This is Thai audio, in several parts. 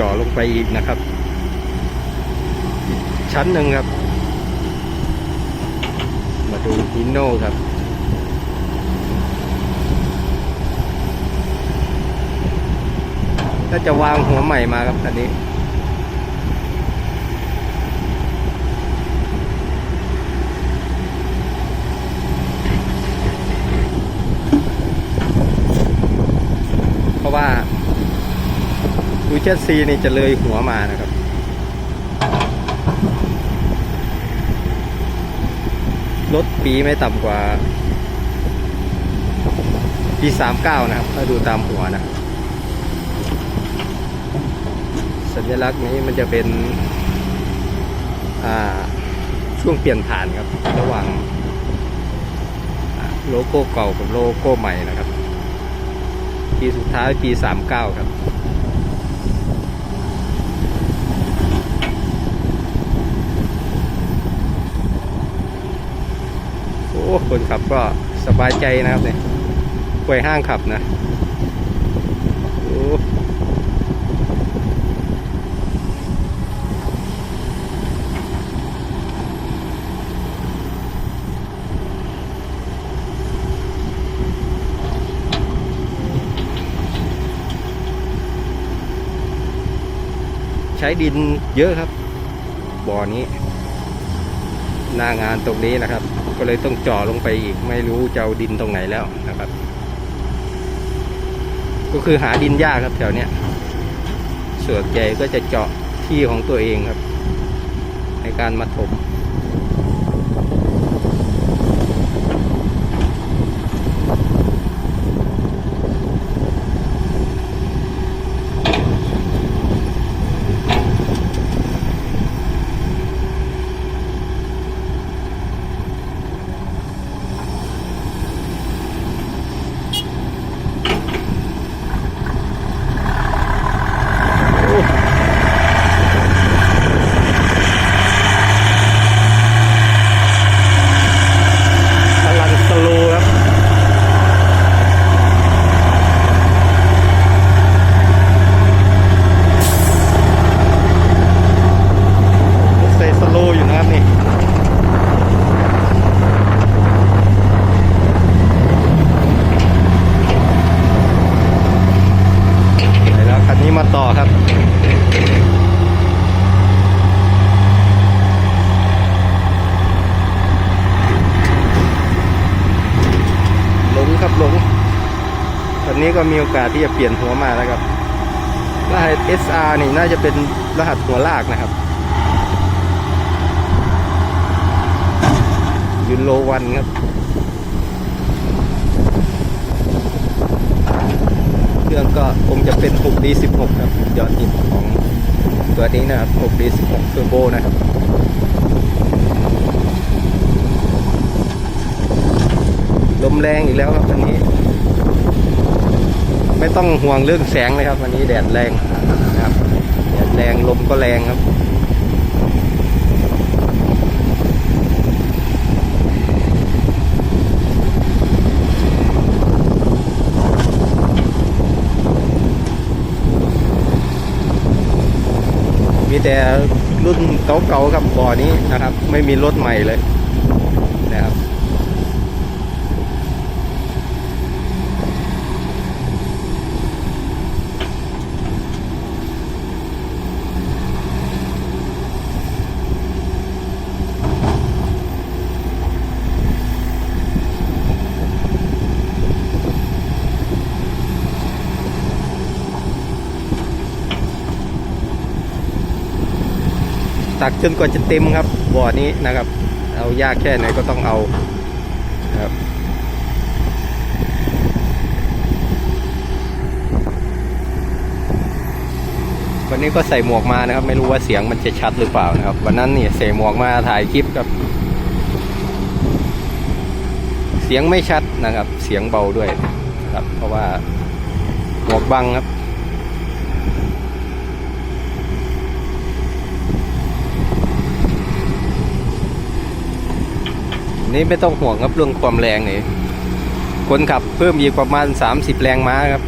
เจาะลงไปอีกนะครับ ชั้นหนึ่งครับ มาดูฮิโน่ครับถ้าจะวางหัวใหม่มาครับคันนี้ เพราะว่า เชสซีนี่จะเลยหัวมานะครับรถปีไม่ต่ำกว่า ปีสามเก้านะครับ ถ้าดูตามหัวนะ สัญลักษณ์นี้มันจะเป็น ช่วงเปลี่ยนผ่านครับ ระหว่างโลโก้เก่ากับโลโก้ใหม่นะครับ ปีสุดท้ายปีสามเก้าครับ อ้คนขับก็สบายใจนะครับเนี่ยป่วยห้างขับนะโอ้ใช้ดินเยอะครับ บ่อนี้ หน้างานตรงนี้นะครับ ก็เลยต้องเจาะลงไปอีก ไม่รู้จะเอาดินตรงไหนแล้วนะครับ ก็คือหาดินยากครับแถวเนี้ยส่วนใหญ่ก็จะเจาะที่ของตัวเองครับ ในการมาถม พลังสโลว์ครับ ใส่สโลว์อยู่นะครับนี่ ไปแล้วคันนี้มาต่อครับ หลงครับหลงตอนนี้ก็ มีโอกาสที่จะเปลี่ยนหัวมาแล้วครับ รหัส SR นี่น่าจะเป็นรหัสหัวลากนะครับยูโรวันครับเครื่องก็คงจะเป็น 6D16 ครับยอดฮิตของตัวนี้นะครับ 6D16 Turbo นะครับลมแรงอีกแล้วครับวันนี้ ไม่ต้องห่วงเรื่องแสงเลยครับ วันนี้แดดแรงนะครับแดดแรงลมก็แรงครับมีแต่รุ่นเก่าๆครับบ่อนี้นะครับ ไม่มีรถใหม่เลยนะครับ ตักจนกว่าจะเต็มครับ บ่อนี้นะครับ เอายากแค่ไหนก็ต้องเอาครับวันนี้ก็ใส่หมวกมานะครับ ไม่รู้ว่าเสียงมันจะชัดหรือเปล่านะครับ วันนั้นเนี่ยใส่หมวกมาถ่ายคลิปครับ เสียงไม่ชัดนะครับ เสียงเบาด้วยครับ เพราะว่าหมวกบังครับ นี้ไม่ต้องห่วงครับเรื่องความแรงเลยคนขับเพิ่มอีกประมาณ 30 แรงม้าครับ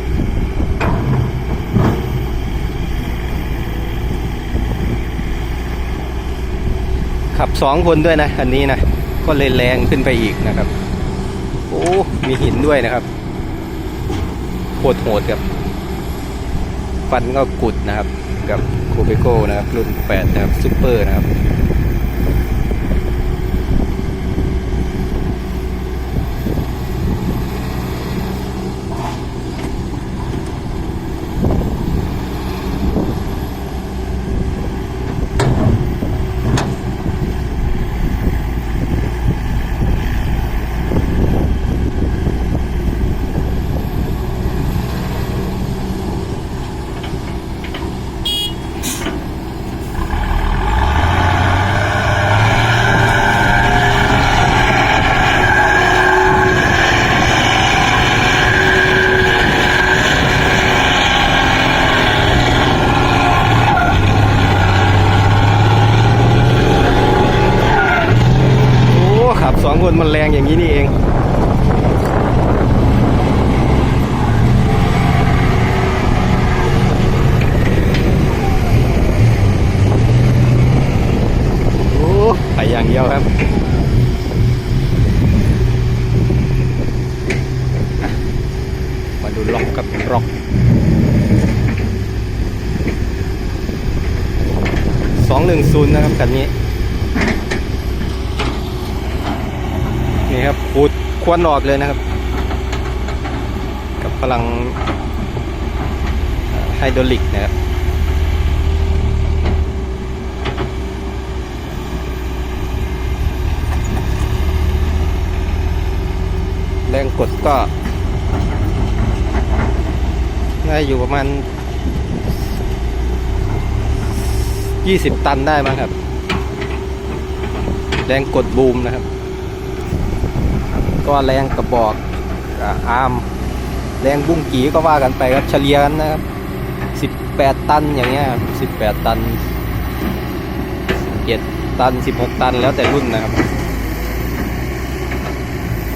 ขับสองคนด้วยนะอันนี้นะ ก็เลยแรงขึ้นไปอีกนะครับ โอ้ มีหินด้วยนะครับโคตรโหดครับ ฟันก็กุดนะครับ กับโคเปโก้นะครับ รุ่น 8 นะครับ ซุปเปอร์นะครับ งศูนย์นะครับคันนี้ นี่ครับขูดควนออกเลยนะครับ กับพลังไฮดรอลิกนะครับแรงกดก็น่าอยู่ประมาณ 20 ตันได้มั้งครับ แรงกดบูมนะครับ ก็แรงกระบอกอ่าอาร์มแรงบุ้งกีก็ว่ากันไปครับเฉลี่ยกันนะครับ 18 ตันอย่างเงี้ยครับ18 ตัน 7 ตัน 16 ตันแล้วแต่รุ่นนะครับ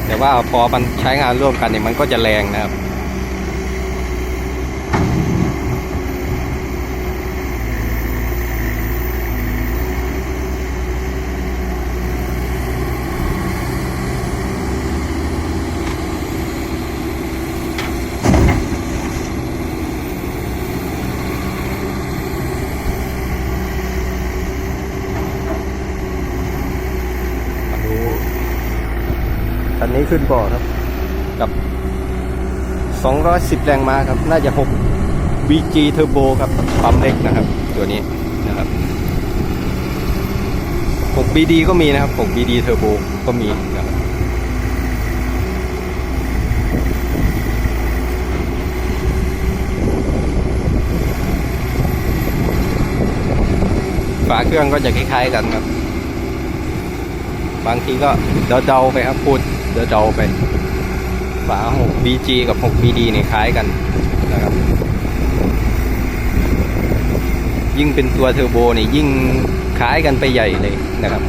แต่ว่าพอมันใช้งานร่วมกันเนี่ยมันก็จะแรงนะครับ มาดูคั นี้ขึ้นบ่อครับ กับ 210 แรงม้าครับ น่าจะ 6 VG Turbo ครับ ปั๊มเล็กนะครับ ตัวนี้นะครับ 6 BD ก็มีนะครับ 6 BD Turbo ก็มีนะครับฝาเครื่องก็จะคล้ายๆกันครับ บางทีก็เดาๆไปครับพูด เดาๆไป ฝา 6 BG กับ 6 BD นี่คล้ายกันนะครับ ยิ่งเป็นตัวเทอร์โบนี่ยิ่งคล้ายกันไปใหญ่เลยนะครับ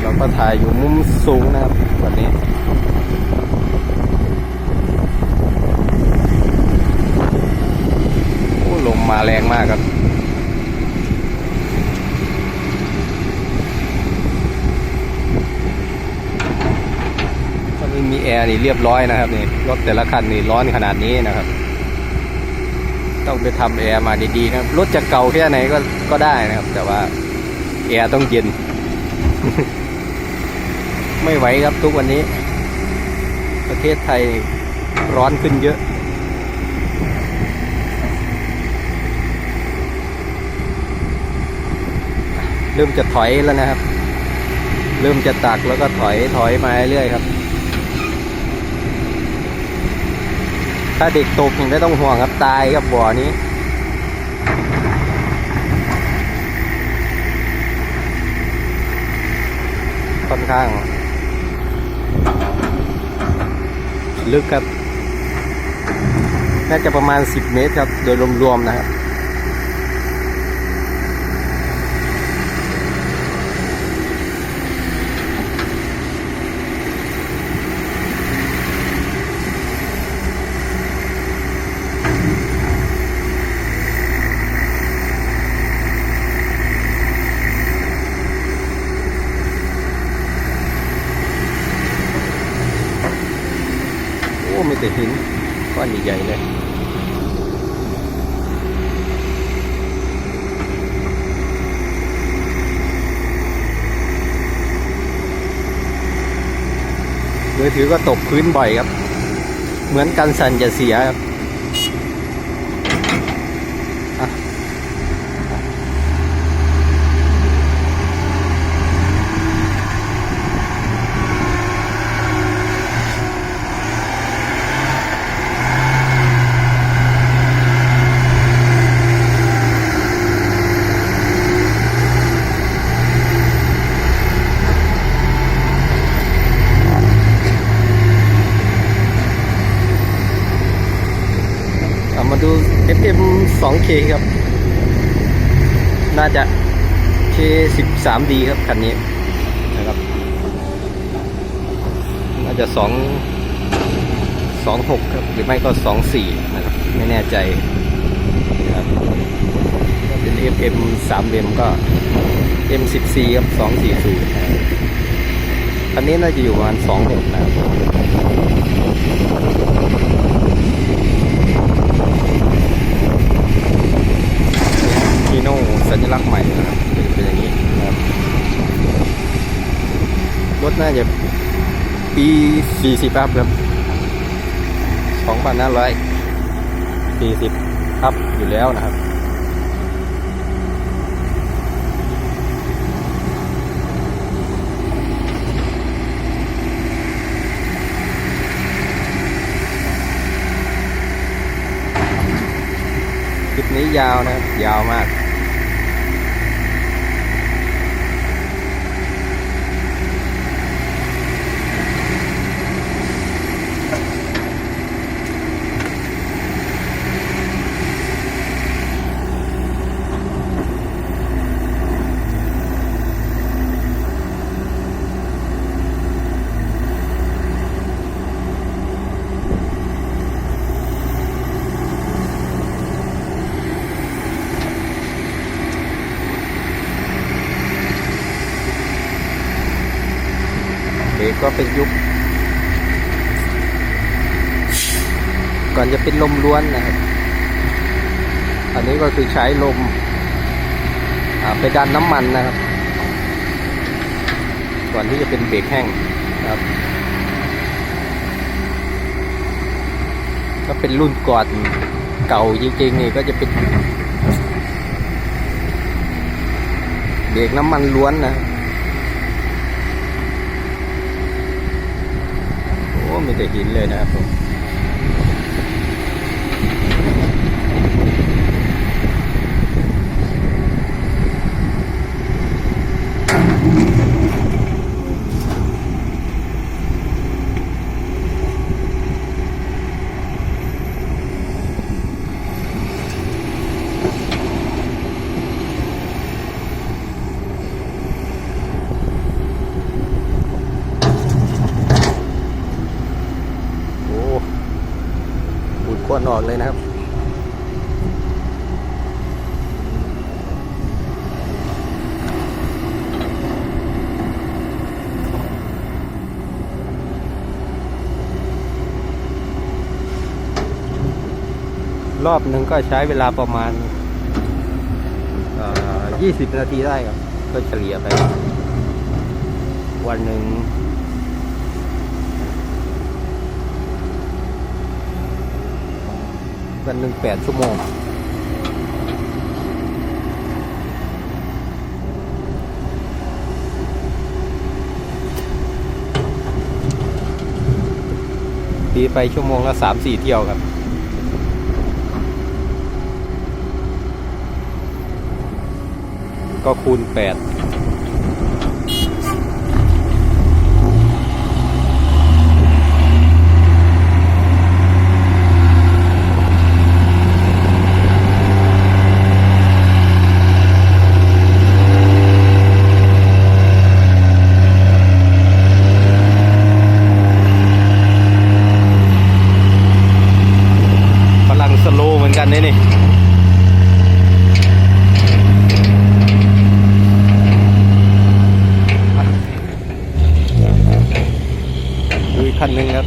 เราก็ถ่ายอยู่มุมสูงนะครับวันนี้ โอ้ลมมาแรงมากครับ ถ้าไมีแอร์นี่เรียบร้อยนะครับนี่รถแต่ละคันนี่ร้อนขนาดนี้นะครับ ต้องไปทำแอร์มาดีๆนะครับรถจะเก่าแค่ไหนก็ก็ได้นะครับ แต่ว่าแอร์ต้องเย็น ไม่ไหวครับทุกวันนี้ ประเทศไทยร้อนขึ้นเยอะเริ่มจะถอยแล้วนะครับ เริ่มจะตักแล้วก็ถอยถอยมาเรื่อยครับ ถ้าเด็กตกนี่ไม่ต้องห่วงครับตายครับบ่อนี้ค่อนข้าง ลึกครับ น่าจะประมาณ 10 เมตรครับ โดยรวมๆนะครับ ม่แต่หินก้อนใหญ่ๆเลยมือถือก็ตกพื้นบ่อยครับ เหมือนกันสั่นจะเสียครับอะเอามาดู FM 2K ครับ น่าจะ K13D ครับคันนี้นะครับ น่าจะ2 26 ครับ หรือไม่ก็ 24 นะครับ ไม่แน่ใจนะครับเป็น FM 3M ก็ M14 ครับ 240นะครับคันนี้น่าจะอยู่ประมาณ 26 นะครับ ฮีโน่สัญลักษณ์ใหม่นะครับเป็นอย่างนี้นะครับรถน่าจะปี 40อัพครับ2,540อัพอยู่แล้วนะครับคลิปนี้ยาวนะครับยาวมาก ก็เป็นยุค ก่อนจะเป็นลมล้วนนะครับ อันนี้ก็คือใช้ลมไปดันน้ำมันนะครับ ก่อนที่จะเป็นเบรกแห้งครับก็เป็นรุ่นก่อนเก่าจริงๆนี่ก็จะเป็นเบรกน้ำมันล้วนนะครับ โอ้ มีแต่หินเลยนะครับผมโอ้ บุดควนเลยนะครับ รอบหนึ่งก็ใช้เวลาประมาณ20 นาทีได้ครับ ก็เฉลี่ยไป วันหนึ่ง วันหนึ่งแปดชั่วโมงตีไปชั่วโมงละสามสี่เที่ยวครับก็คูณแปด คันหนึ่งครับ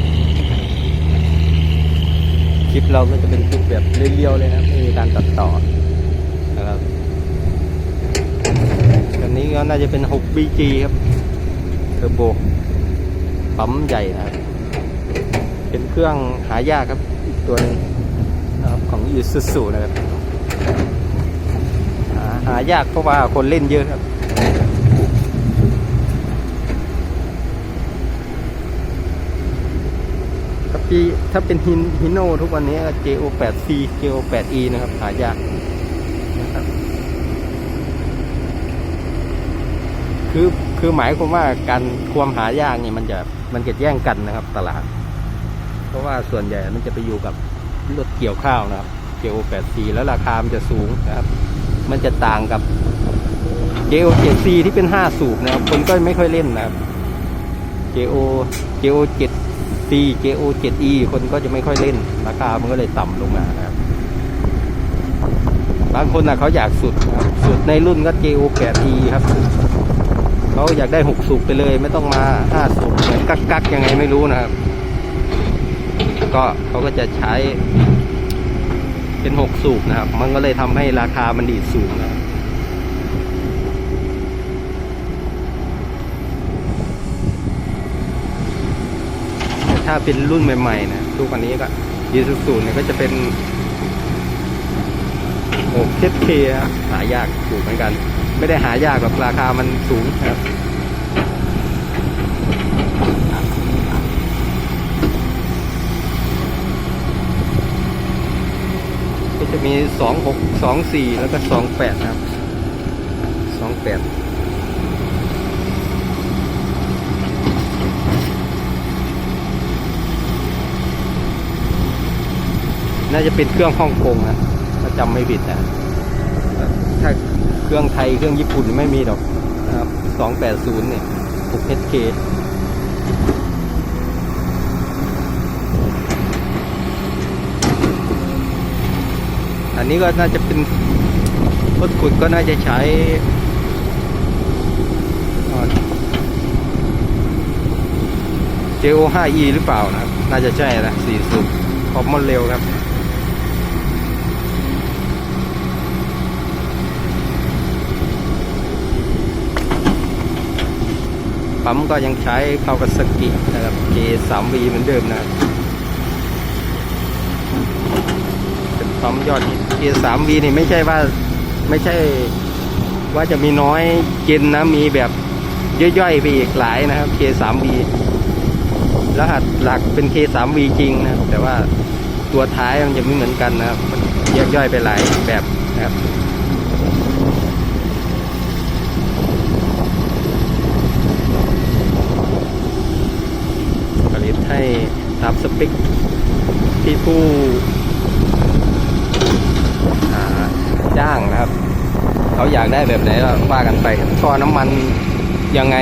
คลิปเราก็จะเป็นคลิปแบบเรียวๆเลยนะไม่มีการตัดต่อนะครับคันนี้ก็น่าจะเป็น 6BG ครับเทอร์โบปั๊มใหญ่นะครับ เป็นเครื่องหายากครับอีกตัวหนึงนะครับของยูซูซูนะครับหาหายากเพราะว่าคนเล่นเยอะครับ ถ้าปีถ้าเป็นฮินฮิโนทุกวันนี้ JO8C JO8E นะครับ หายากนะครับ คือคือหมายความว่าการความหายากนี่มันจะมันจะแย่งกันนะครับ ตลาด เพราะว่าส่วนใหญ่มันจะไปอยู่กับรถเกี่ยวข้าวนะครับ JO8C แล้วราคามันจะสูงนะครับ มันจะต่างกับ JO7C ที่เป็น 5 สูบนะครับ คนก็ไม่ค่อยเล่นนะครับ JO C JO7E คนก็จะไม่ค่อยเล่น ราคามันก็เลยต่ำลงมานะครับบางคนนะเขาอยากสุดครับสุดในรุ่นก็ JO8E ครับเขาอยากได้6สูบไปเลย ไม่ต้องมา5สูบเหมือนกักกักยังไงไม่รู้นะครับ ก็เขาก็จะใช้เป็น6สูบนะครับ มันก็เลยทำให้ราคามันดีดสูงนะครับ แต่ ถ้าเป็นรุ่นใหม่ๆนะทุกวันนี้ก็ยีสุสูเนี่ยก็จะเป็นโอ้เทสเคหายากถูกเหมือนกัน ไม่ได้หายากหรอกราคามันสูงครับก็จะมีสองหกสองสี่แล้วก็สองแปดครับสองแปด น่าจะเป็นเครื่องฮ่องกงนะถ้าจำไม่ผิดนะถ้าเครื่องไทยเครื่องญี่ปุ่นไม่มีหรอกนะครับสองแปดศูนย์เนี่ยหก HK อันนี้ก็น่าจะเป็นรถขุดก็น่าจะใช้อ่า JO5E หรือเปล่านะ น่าจะใช่นะสี่สูบพอมันเร็วครับ ปั๊มก็ยังใช้คาวาซากินะครับ K3V เหมือนเดิมนะครับเป็นปั๊มยอดฮิต K3V นี่ไม่ใช่ว่าไม่ใช่ว่าจะมีน้อยเย็นนะมีแบบย่อยๆไปอีกหลายนะครับ K3V รหัสหลักเป็น K3V จริงนะครับแต่ว่าตัวท้ายมันจะไม่เหมือนกันนะครับมันแยกย่อยไปหลายแบบนะครับ ผลิตให้ ตามสเปคที่ผู้จ้างนะครับ เขาอยากได้แบบไหนก็ว่ากันไปท่อน้ำมันยังไง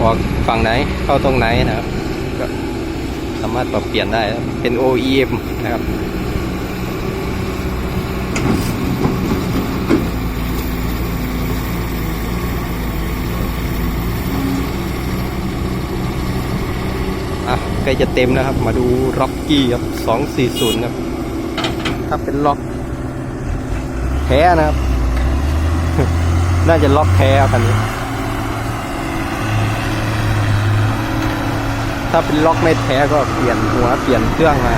ออกฝั่งไหนเข้าตรงไหนนะครับก็สามารถปรับเปลี่ยนได้เป็น OEM นะครับ ใกล้จะเต็มแล้วครับ มาดูล็อกกี้ครับสองสี่ศูนย์ครับ ถ้าเป็นล็อกแท้นะครับ น่าจะล็อกแท้ครับอันนี้ ถ้าเป็นล็อกไม่แท้ก็เปลี่ยนหัวเปลี่ยนเครื่องมา